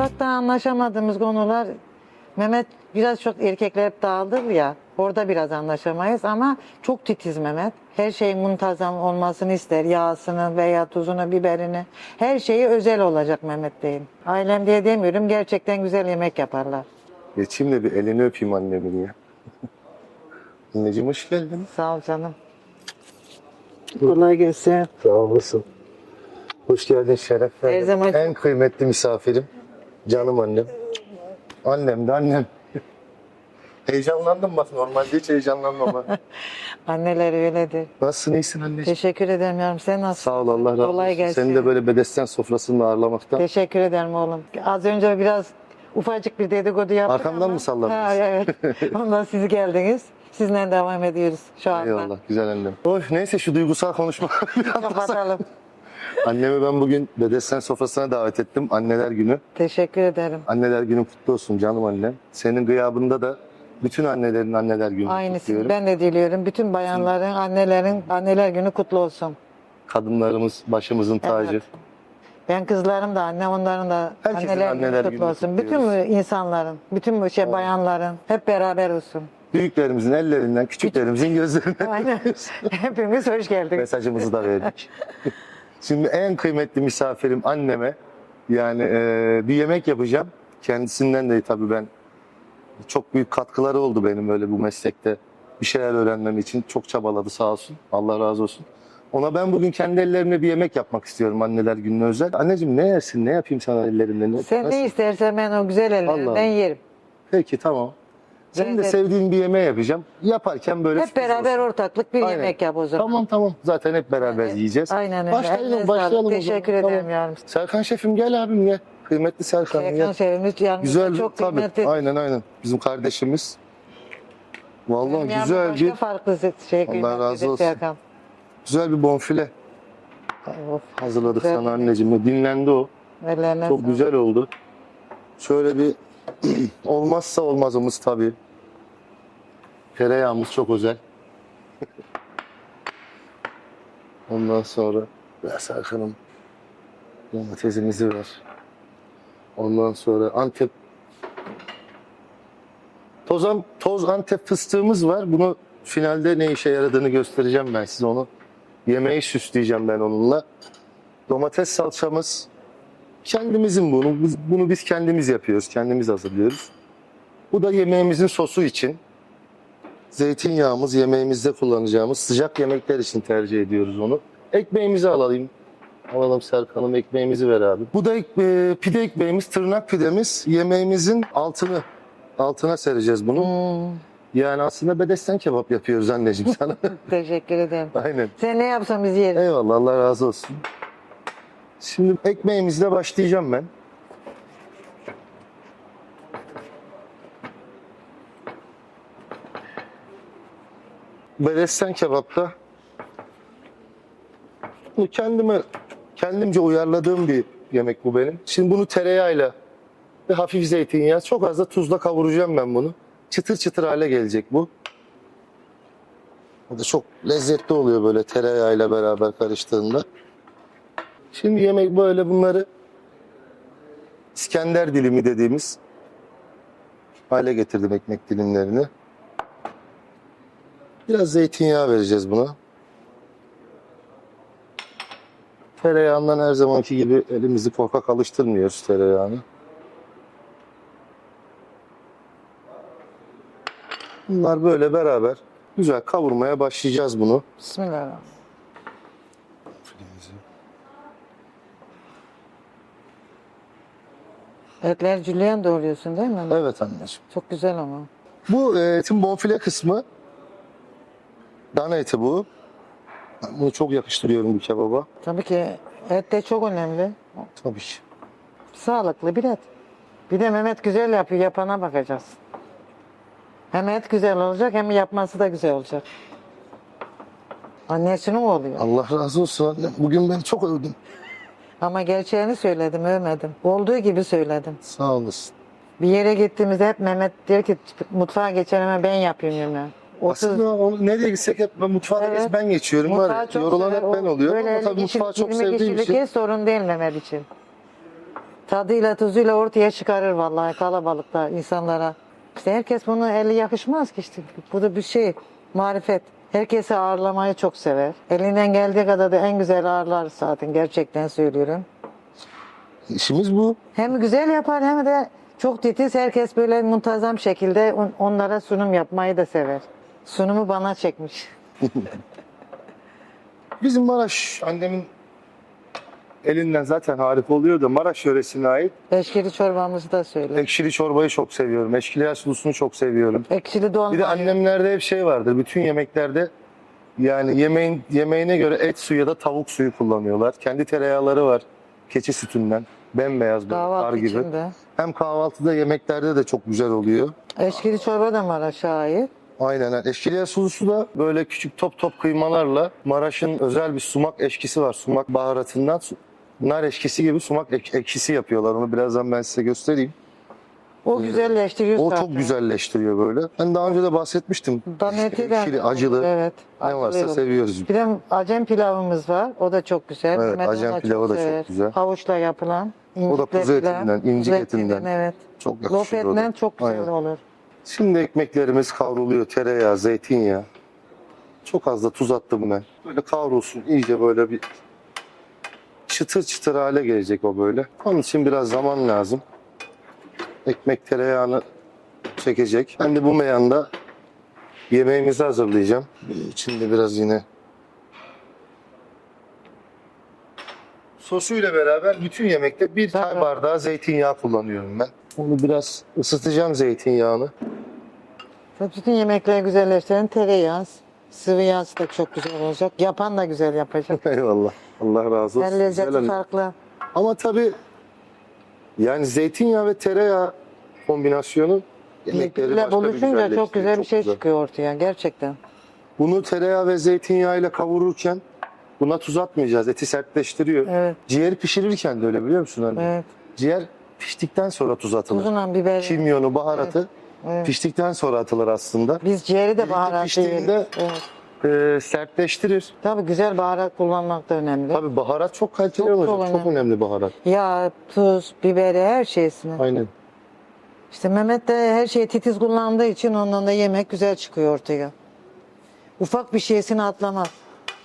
Mutfakta anlaşamadığımız konular Mehmet biraz çok erkekler hep dağılır ya. Orada biraz anlaşamayız ama çok titiz Mehmet. Her şeyin muntazam olmasını ister. Yağsını veya tuzunu, biberini. Her şeyi özel olacak Mehmet Bey'in. Ailem diye demiyorum. Gerçekten güzel yemek yaparlar. Geçeyim de bir elini öpeyim annemin ya. Anneciğim hoş geldin. Sağ ol canım. Kolay gelsin. Sağ olasın. Hoş geldin şeref verdin. Her zaman- En kıymetli misafirim. Canım annem. Annem de annem. Heyecanlandım bak normalde hiç heyecanlanmam ha. Anneler öyledir. Nasılsın iyisin anneciğim? Teşekkür ederim yavrum. Sen nasılsın? Sağ ol Allah razı olsun. Gelsin. Seni de böyle bedesten sofrasında ağırlamaktan. Teşekkür ederim oğlum. Az önce biraz ufacık bir dedikodu yaptık Arkamdan ama- mı salladınız? Ha, evet. Ondan siz geldiniz. Sizinle devam ediyoruz şu anda. Eyvallah güzel annem. Oy, neyse şu duygusal konuşma. Kapatalım. Annemi ben bugün bedesten sofrasına davet ettim. Anneler günü. Teşekkür ederim. Anneler günün kutlu olsun canım annem. Senin gıyabında da bütün annelerin anneler günü Aynısını kutluyorum. ben de diliyorum. Bütün bayanların, annelerin anneler günü kutlu olsun. Kadınlarımız başımızın tacı. Evet. Ben kızlarım da anne, onların da Herkesin anneler, anneler günü kutlu olsun. Bütün kutluyoruz. bu insanların, bütün bu şey bayanların hep beraber olsun. Büyüklerimizin ellerinden, küçüklerimizin gözlerinden Aynen. Hepimiz hoş geldik. mesajımızı da verdik. Şimdi en kıymetli misafirim anneme yani e, bir yemek yapacağım. Kendisinden de tabii ben çok büyük katkıları oldu benim öyle bu meslekte. Bir şeyler öğrenmem için çok çabaladı sağ olsun. Allah razı olsun. Ona ben bugün kendi ellerimle bir yemek yapmak istiyorum anneler gününe özel. Anneciğim ne yersin? Ne yapayım sana ellerimle? Ne- Sen ne istersen ben o güzel ellerinden Allah. yerim. Peki tamam. Senin de sevdiğin bir yemeği yapacağım. Yaparken böyle Hep sürpriz beraber olsun. ortaklık bir Aynen. yemek yap o zaman. Tamam tamam. Zaten hep beraber yiyeceğiz. Aynen öyle. Başlayalım, Eline başlayalım. sağlık. o zaman. Teşekkür Tamam. ederim yavrum. Serkan şefim gel abim gel. Kıymetli Serkan Serkan gel. şehrimiz yanımızda Güzel çok tabii. kıymetli. Aynen aynen. Bizim kardeşimiz. Vallahi yanımda güzel başka bir farklı şey Allah kıymetli razı olsun. Serkan. güzel bir bonfile Of, hazırladık Güzel. sana anneciğim. Dinlendi o. ellerine Çok sağlık. güzel oldu. Şöyle bir olmazsa olmazımız tabii. Tereyağımız çok özel. Ondan sonra ver Serkan'ım domatesimizi ver. Ondan sonra Antep toz, toz Antep fıstığımız var. Bunu finalde ne işe yaradığını göstereceğim ben size onu. Yemeği süsleyeceğim ben onunla. Domates salçamız kendimizin bunu. Biz- Bunu biz kendimiz yapıyoruz. Kendimiz hazırlıyoruz. Bu da yemeğimizin sosu için. Zeytinyağımız yemeğimizde kullanacağımız sıcak yemekler için tercih ediyoruz onu. Ekmeğimizi alalım. Alalım Serkan'ım ekmeğimizi ver abi. Bu da ek- e, pide ekmeğimiz, tırnak pidemiz. Yemeğimizin altını altına sereceğiz bunu. Hmm, Yani aslında bedesten kebap yapıyoruz anneciğim sana. teşekkür ederim. Aynen. Sen ne yapsan biz yeriz. Eyvallah Allah razı olsun. Şimdi ekmeğimizle başlayacağım ben. Bedesten kebapta bu kendime kendimce uyarladığım bir yemek bu benim. Şimdi bunu tereyağıyla ve hafif zeytinyağı çok az da tuzla kavuracağım ben bunu. Çıtır çıtır hale gelecek bu. O da çok lezzetli oluyor böyle tereyağıyla beraber karıştığında. Şimdi yemek böyle bunları İskender dilimi dediğimiz hale getirdim ekmek dilimlerini. Biraz zeytinyağı vereceğiz buna. Tereyağından her zamanki gibi elimizi korkak alıştırmıyoruz tereyağını. Bunlar böyle beraber güzel kavurmaya başlayacağız bunu. Bismillahirrahmanirrahim. Etler cülyen doğruyorsun değil mi? Evet anneciğim. Çok güzel ama. Bu e, etin bonfile kısmı dana eti bu. Ben bunu çok yakıştırıyorum bu kebaba. Tabii ki et de çok önemli. Tabii ki. Sağlıklı bir et. Bir de Mehmet güzel yapıyor. Yapana bakacağız. Hem et güzel olacak hem yapması da güzel olacak. Annesinin oluyor. Allah razı olsun anne. Bugün beni çok övdün. Ama gerçeğini söyledim, övmedim. Olduğu gibi söyledim. Sağ olasın. Bir yere gittiğimizde hep Mehmet diyor ki mutfağa geçelim ama ben yapıyorum yemeği. Otuz- Aslında onu nereye gitsek hep ben mutfağa Evet. ben geçiyorum. Var Mutfağı ya, yorulan sever. hep ben O böyle ama tabii 50 mutfağı çok 20 sevdiğim için. ev sorun değil Mehmet için. Tadıyla tuzuyla ortaya çıkarır vallahi kalabalıkta insanlara. İşte herkes bunu eli yakışmaz ki işte. Bu da bir şey, marifet. Herkesi ağırlamayı çok sever. Elinden geldiği kadar da en güzel ağırlar zaten gerçekten söylüyorum. İşimiz bu. Hem güzel yapar hem de çok titiz. Herkes böyle muntazam şekilde on- onlara sunum yapmayı da sever. Sunumu bana çekmiş. Bizim Maraş annemin elinden zaten harika oluyor da Maraş yöresine ait Eşkili çorbamızı da söyle. ekşili çorbayı çok seviyorum. Eşkili yaş sulusunu çok seviyorum. Ekşili dolma. Bir de annemlerde hep şey vardır. Bütün yemeklerde yani yemeğin yemeğine göre et suyu ya da tavuk suyu kullanıyorlar. Kendi tereyağları var. Keçi sütünden. Bembeyaz böyle kahvaltı kar gibi. içinde. Hem kahvaltıda yemeklerde de çok güzel oluyor. Eşkili çorba da Maraş'a ait. Aynen. Eşkiliye sulusu da böyle küçük top top kıymalarla Maraş'ın özel bir sumak eşkisi var. Sumak baharatından su- nar eşkisi gibi sumak ek- ekşisi yapıyorlar. Onu birazdan ben size göstereyim. O güzelleştiriyor O zaten. çok güzelleştiriyor böyle. Ben daha önce de bahsetmiştim. Dan eti de- ekşili, acılı Evet. ne varsa acılı. seviyoruz. Bir de acem pilavımız var. O da çok güzel. Evet, Mehmet acem ona pilavı da çok sever. güzel. Havuçla yapılan. O da incikle kuzu pilav. etinden, incik Kuzu etinden. Evet. Çok yakışıyor o da. etinden çok güzel Aynen. olur. Şimdi ekmeklerimiz kavruluyor. Tereyağı, zeytinyağı. Çok az da tuz attım ben. Böyle kavrulsun. iyice böyle bir çıtır çıtır hale gelecek o böyle. Onun için biraz zaman lazım. Ekmek tereyağını çekecek. Ben de bu meyanda yemeğimizi hazırlayacağım. İçinde biraz yine Sosuyla beraber bütün yemekte bir çay bardağı zeytinyağı kullanıyorum ben. Onu biraz ısıtacağım zeytinyağını. Bütün yemekleri güzelleştiren tereyağı. Sıvı yağ da çok güzel olacak. Yapan da güzel yapacak. Eyvallah. Allah razı olsun. Her lezzeti Güzel anne. farklı. Ama tabii yani zeytinyağı ve tereyağı kombinasyonu yemekleri Birbiriyle başka bir buluşunca çok güzel bir Çok şey güzel. çıkıyor ortaya gerçekten. Bunu tereyağı ve zeytinyağıyla kavururken buna tuz atmayacağız. Eti sertleştiriyor. Evet. Ciğeri pişirirken de öyle biliyor musun anne? Evet. Ciğer piştikten sonra tuz atılır. Tuzunla biber. Kimyonu, baharatı Evet. piştikten sonra atılır aslında. Biz ciğeri de Birlikte baharat piştiğinde-. Evet. Ee, sertleştirir. Tabii güzel baharat kullanmak da önemli. Tabii baharat çok kaliteli Çok olacak. çok Çok önemli baharat. Yağ, tuz, biberi her şeysini. Aynen. İşte Mehmet de her şeyi titiz kullandığı için ondan da yemek güzel çıkıyor ortaya. Ufak bir şeysini atlamaz.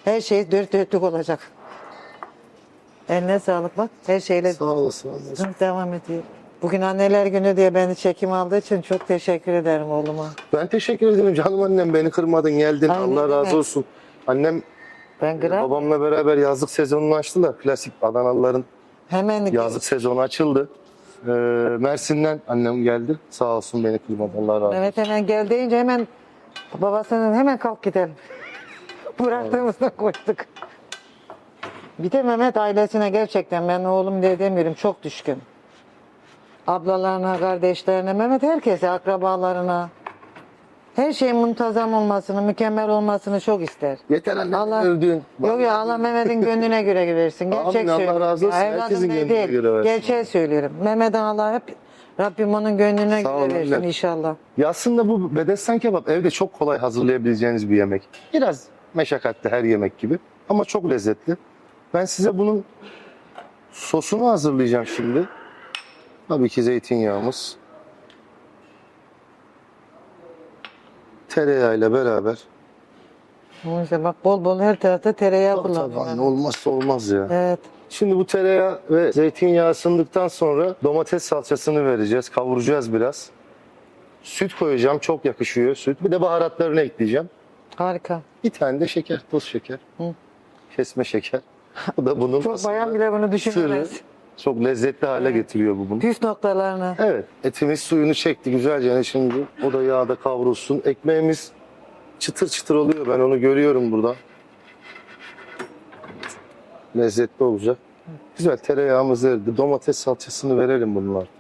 Her şey dört dörtlük olacak. Eline sağlık bak. Her şeyle Sağ olasın devam ediyor. Bugün anneler günü diye beni çekim aldığı için çok teşekkür ederim oğluma. Ben teşekkür ederim canım annem beni kırmadın geldin Ay, Allah razı demek. olsun. Annem Ben gram babamla beraber yazlık sezonunu açtılar. Klasik Adanalıların hemen yazlık sezonu açıldı. Ee, Mersin'den annem geldi. Sağ olsun beni kırmadı Allah razı olsun. Mehmet hemen gel deyince hemen babasının hemen kalk gidelim. Bıraktığımızda koştuk. Bir de Mehmet ailesine gerçekten ben oğlum diye demiyorum çok düşkün. Ablalarına, kardeşlerine, Mehmet herkese, akrabalarına. Her şeyin muntazam olmasını, mükemmel olmasını çok ister. Yeter anne Allah- öldün. Yok ya Allah Mehmet'in gönlüne göre versin. Gerçek Amin, Allah razı olsun. Ya, Herkesin gönlüne değil. göre versin. Gerçeği söylüyorum. Mehmet'in Allah hep Rabbim onun gönlüne Sağ göre versin anne. inşallah. Ya aslında bu bedesten kebap evde çok kolay hazırlayabileceğiniz bir yemek. Biraz meşakkatli her yemek gibi ama çok lezzetli. Ben size bunun sosunu hazırlayacağım şimdi. Tabii ki zeytinyağımız. Tereyağıyla beraber. Neyse bak bol bol her tarafta tereyağı Tabii, tabii, kullanıyor. anne, olmazsa olmaz ya. Evet. Şimdi bu tereyağı ve zeytinyağı ısındıktan sonra domates salçasını vereceğiz. Kavuracağız biraz. Süt koyacağım. Çok yakışıyor süt. Bir de baharatlarını ekleyeceğim. Harika. Bir tane de şeker, toz şeker. Hı. Kesme şeker. Bu da bunun Çok bayan bile bunu sırrı. Çok lezzetli hale getiriyor bu bunu. Püf noktalarını. Evet. Etimiz suyunu çekti güzelce. Yani şimdi o da yağda kavrulsun. Ekmeğimiz çıtır çıtır oluyor. Ben onu görüyorum burada. Lezzetli olacak. Güzel tereyağımız eridi. Domates salçasını verelim bunun artık.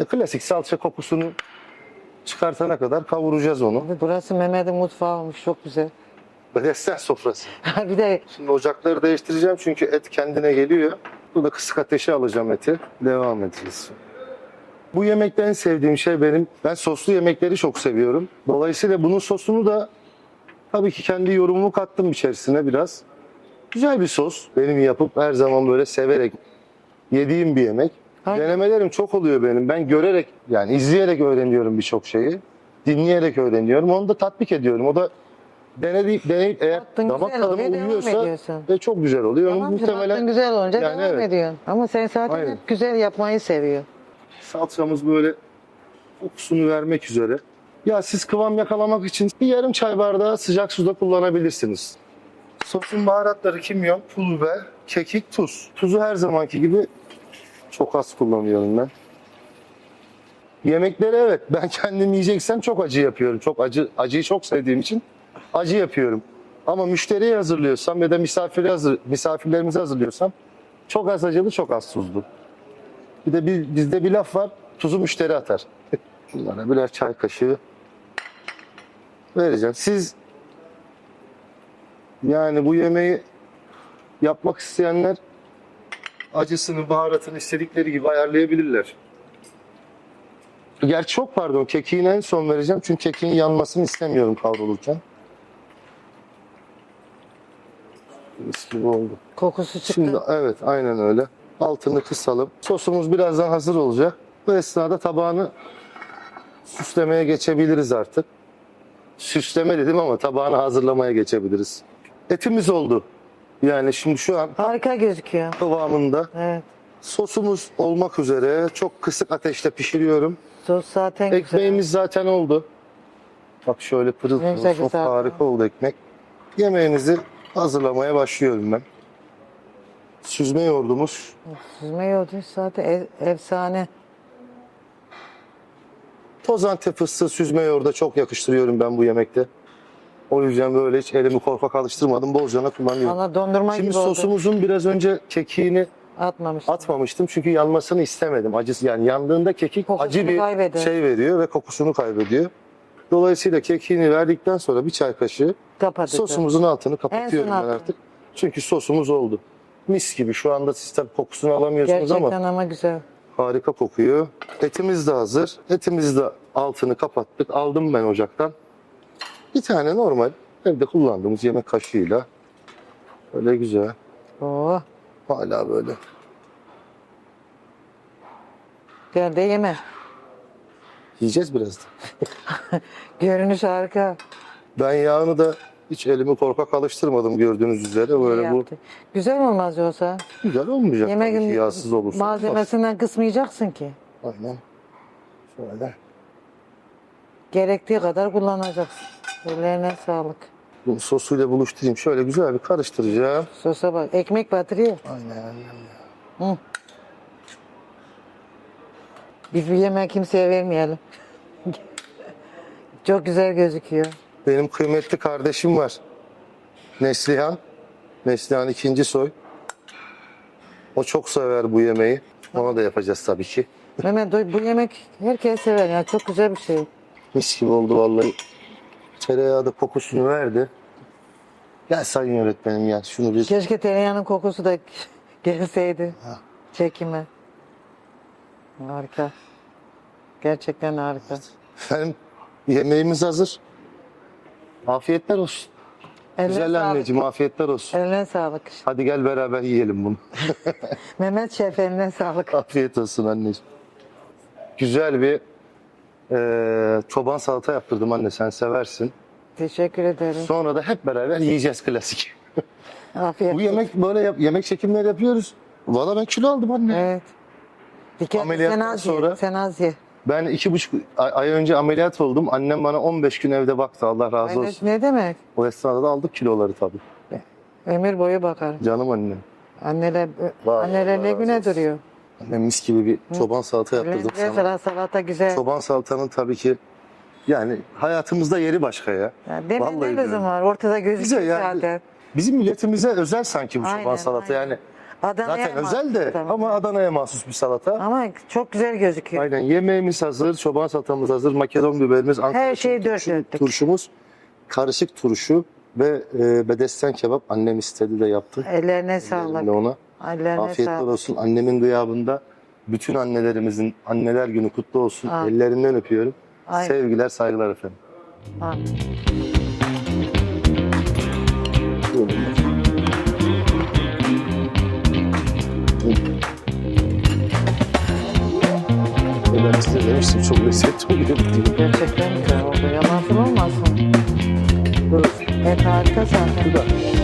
E, klasik salça kokusunu çıkartana kadar kavuracağız onu. Burası Mehmet'in mutfağı olmuş. Çok güzel. Bedesten sofrası. bir de Şimdi ocakları değiştireceğim çünkü et kendine geliyor. Burada kısık ateşe alacağım eti. Devam edeceğiz. Bu yemekte en sevdiğim şey benim. Ben soslu yemekleri çok seviyorum. Dolayısıyla bunun sosunu da tabii ki kendi yorumumu kattım içerisine biraz. Güzel bir sos. Benim yapıp her zaman böyle severek yediğim bir yemek. Aynen. Denemelerim çok oluyor benim. Ben görerek yani izleyerek öğreniyorum birçok şeyi. Dinleyerek öğreniyorum. Onu da tatbik ediyorum. O da deneyip, deneyip eğer Yaptın damak güzel tadıma oluyor, devam uyuyorsa ediyorsun. ve çok güzel oluyor. Tamam işte Muhtemelen güzel olunca Yani devam evet. ediyorsun. Ama sen zaten Aynen. hep güzel yapmayı seviyor. salçamız böyle kokusunu vermek üzere. Ya siz kıvam yakalamak için bir yarım çay bardağı sıcak suda kullanabilirsiniz. Sosun baharatları kimyon, pul biber, kekik, tuz. Tuzu her zamanki gibi çok az kullanıyorum ben. Yemekleri evet ben kendim yiyeceksem çok acı yapıyorum. Çok acı acıyı çok sevdiğim için acı yapıyorum. Ama müşteriye hazırlıyorsam ya da misafire hazır, misafirlerimize hazırlıyorsam çok az acılı, çok az tuzlu. Bir de bir, bizde bir laf var. Tuzu müşteri atar. Bunlara birer çay kaşığı vereceğim. Siz yani bu yemeği yapmak isteyenler acısını, baharatını istedikleri gibi ayarlayabilirler. Gerçi çok pardon kekiğini en son vereceğim çünkü kekiğin yanmasını istemiyorum kavrulurken. Gibi oldu. Kokusu çıktı. Şimdi evet aynen öyle. Altını kısalım. Sosumuz birazdan hazır olacak. Bu esnada tabağını süslemeye geçebiliriz artık. Süsleme dedim ama tabağını hazırlamaya geçebiliriz. Etimiz oldu. Yani şimdi şu an Harika gözüküyor. kıvamında. Evet. Sosumuz olmak üzere. Çok kısık ateşte pişiriyorum. Sos zaten güzel. Ekmeğimiz zaten oldu. Bak şöyle pırıl Ne pırıl güzel çok harika oldu ekmek. Yemeğimizi hazırlamaya başlıyorum ben. Süzme yoğurdumuz Süzme yoğurdu zaten e- efsane. Toz antep fıstığı süzme yoğurda çok yakıştırıyorum ben bu yemekte. O yüzden böyle hiç elimi korkak alıştırmadım. Bolcana kullanıyorum. Valla dondurma Şimdi gibi oldu. sosumuzun biraz önce kekiğini Atmamış. atmamıştım. Çünkü yanmasını istemedim. Acısı yani yandığında kekik Kokusunu acı bir kaybeder. şey veriyor ve kokusunu kaybediyor. Dolayısıyla kekiğini verdikten sonra bir çay kaşığı Kapatacağız. sosumuzun altını kapatıyorum En son ben altını. artık. Çünkü sosumuz oldu. Mis gibi. Şu anda siz tabii kokusunu alamıyorsunuz ama Gerçekten ama güzel. Harika kokuyor. Etimiz de hazır. Etimiz de altını kapattık. Aldım ben ocaktan. Bir tane normal evde kullandığımız yemek kaşığıyla. Öyle güzel. Oo. Hala böyle. Gel de yeme. Yiyeceğiz birazdan. Görünüş harika. Ben yağını da hiç elimi korkak alıştırmadım gördüğünüz üzere. Böyle bu yaptı. Güzel olmaz yoksa. güzel olmayacak ki Yemeğin yağsız olursa. malzemesinden kısmayacaksın ki. Aynen. Şöyle. Gerektiği kadar kullanacaksın. Ellerine sağlık. Bu sosuyla buluşturayım. Şöyle güzel bir karıştıracağım. Sosa bak. Ekmek batırıyor. Aynen. Hı. Biz bu yemeği kimseye vermeyelim. Çok güzel gözüküyor. Benim kıymetli kardeşim var. Neslihan. Neslihan ikinci soy. O çok sever bu yemeği. Ona da yapacağız tabii ki. Mehmet bu yemek herkes sever. Yani çok güzel bir şey. Mis gibi oldu vallahi. Tereyağı da kokusunu verdi. Gel sayın öğretmenim ya şunu bir Keşke tereyağının kokusu da gelseydi. Çekime. Harika. Gerçekten harika. Efendim yemeğimiz hazır. Afiyetler olsun. Eline Güzel sağlık. anneciğim afiyetler olsun. Eline sağlık. Hadi gel beraber yiyelim bunu. Mehmet Şef eline sağlık. Afiyet olsun anneciğim. Güzel bir eee çoban salata yaptırdım anne sen seversin. Teşekkür ederim. Sonra da hep beraber yiyeceğiz klasik. Afiyet Bu olsun. yemek böyle yap, yemek çekimleri yapıyoruz. Valla ben kilo aldım anne. Evet. Dikkat Ameliyattan sen az ye, sonra- Sen az ye. Ben iki buçuk ay, ay önce ameliyat oldum. Annem bana 15 gün evde baktı. Allah razı Ay, ne- olsun. ne demek? O esnada da aldık kiloları tabii. Ömür boyu bakar. Canım annem. Anneler, Vay, anneler Allah ne razı güne olsun. duruyor. Annem mis gibi bir çoban salata yaptırdım Ellerine sana. salata, salata güzel. Çoban salatanın tabii ki yani hayatımızda yeri başka ya. Yani demin Vallahi ne lüzum diyorum. var? Ortada gözüküyor Bize yani zaten. bizim milletimize özel sanki bu çoban Aynen, salata aynen. yani. Adana'ya Zaten mahsus özel de tabii. ama Adana'ya mahsus bir salata. Ama çok güzel gözüküyor. Aynen yemeğimiz hazır, çoban salatamız hazır, makedon biberimiz, Ankara Her şey dört turşu- turşumuz, karışık turşu ve e, bedesten kebap annem istedi de yaptı. Ellerine Ellerimle sağlık. ona. Ellerine Afiyetler sağlık. olsun. Annemin gıyabında bütün annelerimizin anneler günü kutlu olsun. Aa. Ellerinden öpüyorum. Aynen. Sevgiler, saygılar efendim. Ha. Size demiştim çok lezzetli oluyor diye. Gerçekten güzel oldu. Yalansın olmasın. Dur. Et harika zaten. Da.